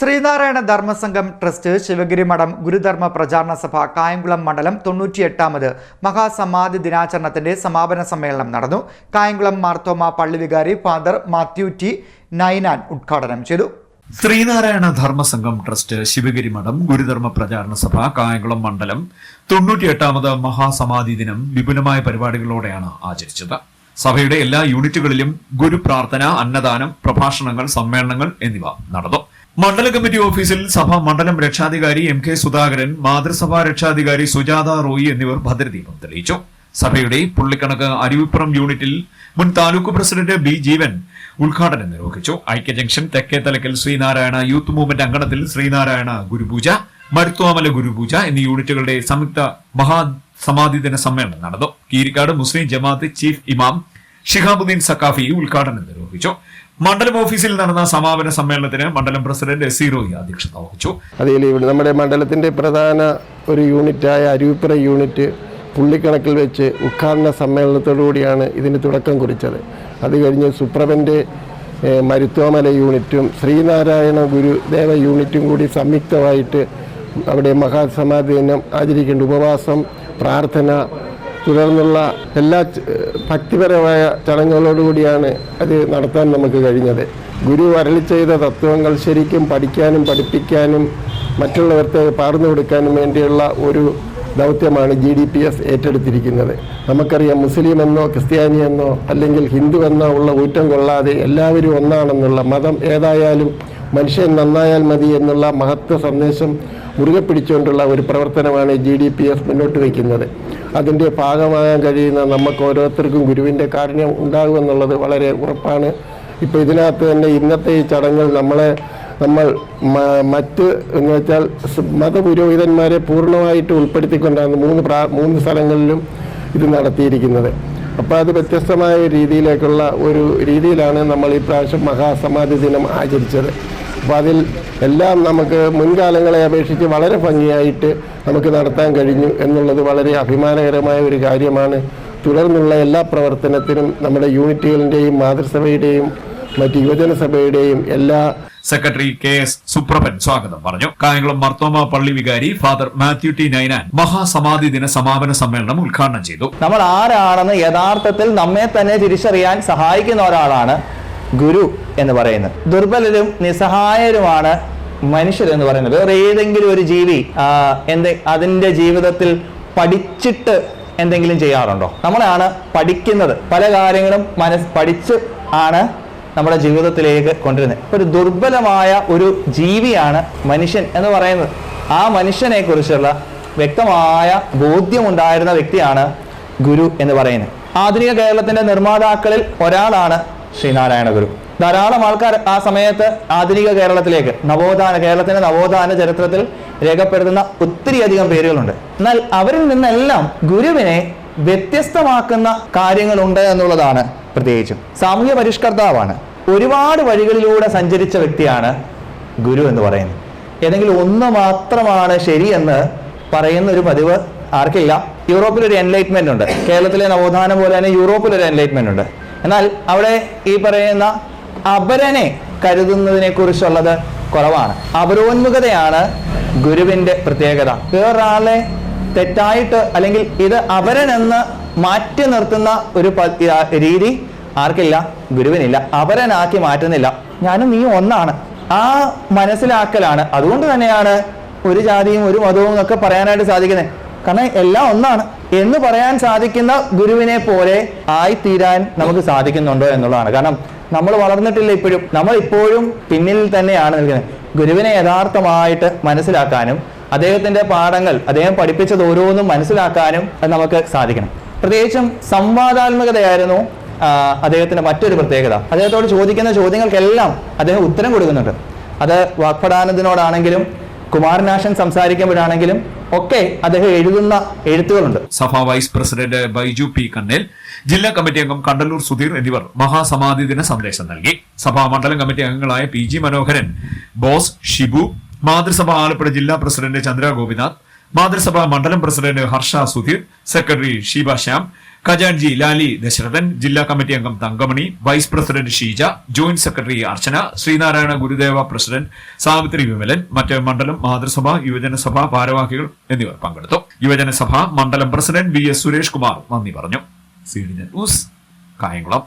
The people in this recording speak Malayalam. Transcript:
ശ്രീനാരായണ ധർമ്മസംഘം ട്രസ്റ്റ് ശിവഗിരി മഠം ഗുരുധർമ്മ പ്രചാരണ സഭ കായംകുളം മണ്ഡലം തൊണ്ണൂറ്റിയെട്ടാമത് മഹാസമാധി ദിനാചരണത്തിന്റെ സമാപന സമ്മേളനം നടന്നു. കായംകുളം മാർത്തോമ പള്ളി വികാരി ഫാദർ മാത്യു ടി നൈനാൻ ഉദ്ഘാടനം ചെയ്തു. ശ്രീനാരായണ ധർമ്മസംഘം ട്രസ്റ്റ് ശിവഗിരി മഠം ഗുരുധർമ്മ പ്രചാരണ സഭ കായംകുളം മണ്ഡലം തൊണ്ണൂറ്റിയെട്ടാമത് മഹാസമാധി ദിനം വിപുലമായ പരിപാടികളോടെയാണ് ആചരിച്ചത്. സഭയുടെ എല്ലാ യൂണിറ്റുകളിലും ഗുരുപ്രാർത്ഥന അന്നദാനം പ്രഭാഷണങ്ങൾ സമ്മേളനങ്ങൾ എന്നിവ നടന്നു. മണ്ഡല കമ്മിറ്റി ഓഫീസിൽ സഭ മണ്ഡലം രക്ഷാധികാരി എം കെ സുധാകരൻ മാതൃസഭാ രക്ഷാധികാരി സുജാത റോയി എന്നിവർ ഭദ്രദീപം തെളിയിച്ചു. സഭയുടെ പുള്ളിക്കണക്ക് അരുവിപ്പുറം യൂണിറ്റിൽ മുൻ താലൂക്ക് പ്രസിഡന്റ് ബി ജീവൻ ഉദ്ഘാടനം നിർവഹിച്ചു. ഐക്യ ജംഗ്ഷൻ തെക്കേ തലക്കൽ ശ്രീനാരായണ യൂത്ത് മൂവ്മെന്റ് അങ്കണത്തിൽ ശ്രീനാരായണ ഗുരുപൂജ മരുത്വാമല ഗുരുപൂജ എന്നീ യൂണിറ്റുകളുടെ സംയുക്ത മഹാസമാധി ദിന സമ്മേളനം നടന്നു. കീരിക്കാട് മുസ്ലിം ജമാഅത്ത് ചീഫ് ഇമാം ഷിഹാബുദ്ദീൻ സക്കാഫി ഉദ്ഘാടനം നിർവഹിച്ചു. മണ്ഡലം ഓഫീസിൽ നടന്ന സമാപന സമ്മേളനത്തിന് മണ്ഡലം പ്രസിഡന്റ് എസ് സി റോയി അധ്യക്ഷത വഹിച്ചു. അതിൽ ഇവിടെ നമ്മുടെ മണ്ഡലത്തിന്റെ പ്രധാന ഒരു യൂണിറ്റായ അരുവിപ്പുറ യൂണിറ്റ് പുള്ളിക്കണക്കിൽ വെച്ച് ഉദ്ഘാടന സമ്മേളനത്തോടുകൂടിയാണ് ഇതിന് തുടക്കം കുറിച്ചത്. അത് കഴിഞ്ഞ് സുപ്രഭന്റെ മരുത്വമല യൂണിറ്റും ശ്രീനാരായണ ഗുരുദേവ യൂണിറ്റും കൂടി സംയുക്തമായിട്ട് അവിടെ മഹാസമാധി ദിനം ആചരിക്കേണ്ട ഉപവാസം പ്രാർത്ഥന തുടർന്നുള്ള എല്ലാ ഭക്തിപരമായ ചടങ്ങുകളോടുകൂടിയാണ് അത് നടത്താൻ നമുക്ക് കഴിഞ്ഞത്. ഗുരു അരളി ചെയ്ത തത്വങ്ങൾ ശരിക്കും പഠിക്കാനും പഠിപ്പിക്കാനും മറ്റുള്ളവർക്ക് പകർന്നു കൊടുക്കാനും വേണ്ടിയുള്ള ഒരു ദൗത്യമാണ് ജി ഡി പി എസ് ഏറ്റെടുത്തിരിക്കുന്നത്. നമുക്കറിയാം മുസ്ലിം എന്നോ ക്രിസ്ത്യാനി എന്നോ അല്ലെങ്കിൽ ഹിന്ദു എന്നോ ഉള്ള ഊറ്റം കൊള്ളാതെ എല്ലാവരും ഒന്നാണെന്നുള്ള മതം ഏതായാലും മനുഷ്യൻ നന്നായാൽ മതി എന്നുള്ള മഹത്വ സന്ദേശം മുറുകെ പിടിച്ചുകൊണ്ടുള്ള ഒരു പ്രവർത്തനമാണ് ജി ഡി പി എസ് മുന്നോട്ട് വയ്ക്കുന്നത്. അതിന്റെ ഭാഗമാകാൻ കഴിയുന്ന നമുക്ക് ഓരോരുത്തർക്കും ഗുരുവിന്റെ കാരുണ്യം ഉണ്ടാകുമെന്നുള്ളത് വളരെ ഉറപ്പാണ്. ഇപ്പോൾ ഇതിനകത്ത് തന്നെ ഇന്നത്തെ ഈ ചടങ്ങിൽ നമ്മളെ നമ്മൾ മറ്റ് എന്ന് വെച്ചാൽ മതപുരോഹിതന്മാരെ പൂർണമായിട്ട് ഉൾപ്പെടുത്തിക്കൊണ്ടാണ് മൂന്ന് പ്രാ മൂന്ന് സ്ഥലങ്ങളിലും ഇത് നടത്തിയിരിക്കുന്നത്. അപ്പോൾ അത് വ്യത്യസ്തമായ രീതിയിലേക്കുള്ള ഒരു രീതിയിലാണ് നമ്മൾ ഈ പ്രാവശ്യം മഹാസമാധി ദിനം ആചരിച്ചത്. അപ്പോൾ അതിൽ എല്ലാം നമുക്ക് മുൻകാലങ്ങളെ അപേക്ഷിച്ച് വളരെ ഭംഗിയായിട്ട് നമുക്ക് നടത്താൻ കഴിഞ്ഞു എന്നുള്ളത് വളരെ അഭിമാനകരമായ ഒരു കാര്യമാണ്. തുടർന്നുള്ള എല്ലാ പ്രവർത്തനത്തിനും നമ്മുടെ യൂണിറ്റുകളിന്റെയും മാതൃസഭയുടെയും മറ്റ് യുവജന സഭയുടെയും എല്ലാ സെക്രട്ടറി കെ എസ് സുപ്രഭൻ സ്വാഗതം. പറഞ്ഞു. കായംകുളം മർത്തോമ പള്ളി വികാരി ഫാദർ മാത്യു ടി നൈനാൻ മഹാസമാധി ദിന സമാപന സമ്മേളനം ഉദ്ഘാടനം ചെയ്തു. നമ്മൾ ആരാണെന്ന് യഥാർത്ഥത്തിൽ നമ്മെ തന്നെ തിരിച്ചറിയാൻ സഹായിക്കുന്ന ഒരാളാണ് ഗുരു. എന്ന് പറയുന്നത്. ദുർബലരും നിസ്സഹായരുമാണ് മനുഷ്യർ എന്ന് പറയുന്നത്. വേറെ ഏതെങ്കിലും ഒരു ജീവി എന്തെ അതിന്റെ ജീവിതത്തിൽ പഠിച്ചിട്ട് എന്തെങ്കിലും ചെയ്യാറുണ്ടോ? നമ്മളാണ് പഠിക്കുന്നത്. പല കാര്യങ്ങളും മനസ് പഠിച്ച് ആണ് നമ്മുടെ ജീവിതത്തിലേക്ക് കൊണ്ടുവരുന്നത് ഒരു ദുർബലമായ ഒരു ജീവിയാണ് മനുഷ്യൻ എന്ന് പറയുന്നത്. ആ മനുഷ്യനെ കുറിച്ചുള്ള വ്യക്തമായ ബോധ്യമുണ്ടായിരുന്ന വ്യക്തിയാണ് ഗുരു എന്ന് പറയുന്നത്. ആധുനിക കേരളത്തിന്റെ നിർമ്മാതാക്കളിൽ ഒരാളാണ് ശ്രീനാരായണ ഗുരു. ധാരാളം ആൾക്കാർ ആ സമയത്ത് ആധുനിക കേരളത്തിലേക്ക് നവോത്ഥാന കേരളത്തിന്റെ നവോത്ഥാന ചരിത്രത്തിൽ രേഖപ്പെടുത്തുന്ന ഒത്തിരിയധികം പേരുകളുണ്ട്. എന്നാൽ അവരിൽ നിന്നെല്ലാം ഗുരുവിനെ വ്യത്യസ്തമാക്കുന്ന കാര്യങ്ങളുണ്ട് എന്നുള്ളതാണ് പ്രത്യേകിച്ചും. സാമൂഹ്യ പരിഷ്കർത്താവാണ്. ഒരുപാട് വഴികളിലൂടെ സഞ്ചരിച്ച വ്യക്തിയാണ് ഗുരു എന്ന് പറയുന്നത്. ഏതെങ്കിലും ഒന്ന് മാത്രമാണ് ശരിയെന്ന് പറയുന്ന ഒരു പതിവ് ആർക്കില്ല. യൂറോപ്പിൽ ഒരു എൻലൈറ്റ്മെന്റ് ഉണ്ട്. കേരളത്തിലെ നവോത്ഥാനം പോലെ തന്നെ യൂറോപ്പിൽ ഒരു എൻലൈറ്റ്മെന്റ് ഉണ്ട്. എന്നാൽ അവിടെ ഈ പറയുന്ന അപരനെ കരുതുന്നതിനെ കുറിച്ചുള്ളത് കുറവാണ്. അപരോന്മുഖതയാണ് ഗുരുവിന്റെ പ്രത്യേകത. വേറൊരാളെ തെറ്റായിട്ട് അല്ലെങ്കിൽ ഇത് അപരനെന്ന് മാറ്റി നിർത്തുന്ന ഒരു രീതി ആർക്കില്ല? ഗുരുവിനില്ല. അപരനാക്കി മാറ്റുന്നില്ല. ഞാനും നീ ഒന്നാണ്. ആ മനസ്സിലാക്കലാണ്. അതുകൊണ്ട് തന്നെയാണ് ഒരു ജാതിയും ഒരു മതവും എന്നൊക്കെ പറയാനായിട്ട് സാധിക്കുന്നത്. കാരണം എല്ലാം ഒന്നാണ്. എന്ന് പറയാൻ സാധിക്കുന്ന ഗുരുവിനെ പോലെ ആയിത്തീരാൻ നമുക്ക് സാധിക്കുന്നുണ്ടോ എന്നുള്ളതാണ്. കാരണം നമ്മൾ വളർന്നിട്ടില്ല ഇപ്പോഴും. നമ്മൾ ഇപ്പോഴും പിന്നിൽ തന്നെയാണ് നിൽക്കുന്നത്. ഗുരുവിനെ യഥാർത്ഥമായിട്ട് മനസ്സിലാക്കാനും അദ്ദേഹത്തിന്റെ പാഠങ്ങൾ അദ്ദേഹം പഠിപ്പിച്ചത് ഓരോന്നും മനസ്സിലാക്കാനും നമുക്ക് സാധിക്കണം. പ്രത്യേകിച്ചും സംവാദാത്മകതയായിരുന്നു അദ്ദേഹത്തിന്റെ മറ്റൊരു പ്രത്യേകത. അദ്ദേഹത്തോട് ചോദിക്കുന്ന ചോദ്യങ്ങൾക്കെല്ലാം അദ്ദേഹം ഉത്തരം കൊടുക്കുന്നുണ്ട്. അത് വാക്പടാനന്ദിനോടാണെങ്കിലും കുമാരനാശൻ സംസാരിക്കുമ്പോഴാണെങ്കിലും ഒക്കെ അദ്ദേഹം എഴുതുന്ന എഴുത്തുകളുണ്ട്. സഭാ vice president Baiju P Kannel ജില്ലാ കമ്മിറ്റി അംഗം കണ്ടല്ലൂർ സുധീർ എന്നിവർ മഹാസമാധി ദിന സന്ദേശം നൽകി. സഭാ മണ്ഡലം കമ്മിറ്റി അംഗങ്ങളായ പി ജി മനോഹരൻ ബോസ് ഷിബു മാതൃസഭ ആലപ്പുഴ ജില്ലാ പ്രസിഡന്റ് ചന്ദ്ര ഗോപിനാഥ് മാതൃസഭ മണ്ഡലം പ്രസിഡന്റ് ഹർഷ സുധീർ സെക്രട്ടറി ഷീബ ശ്യാം ഖജാൻജി ലാലി ദശരഥൻ ജില്ലാ കമ്മിറ്റി അംഗം Thankamani vice president Sheeja joint secretary Archana Sreenarayana Gurudeva president Savithri Vimalan മറ്റ് മണ്ഡലം മാതൃസഭ യുവജനസഭ ഭാരവാഹികൾ എന്നിവർ പങ്കെടുത്തു. യുവജനസഭ മണ്ഡലം president V S Suresh Kumar നന്ദി പറഞ്ഞു. C D news Kayamkulam.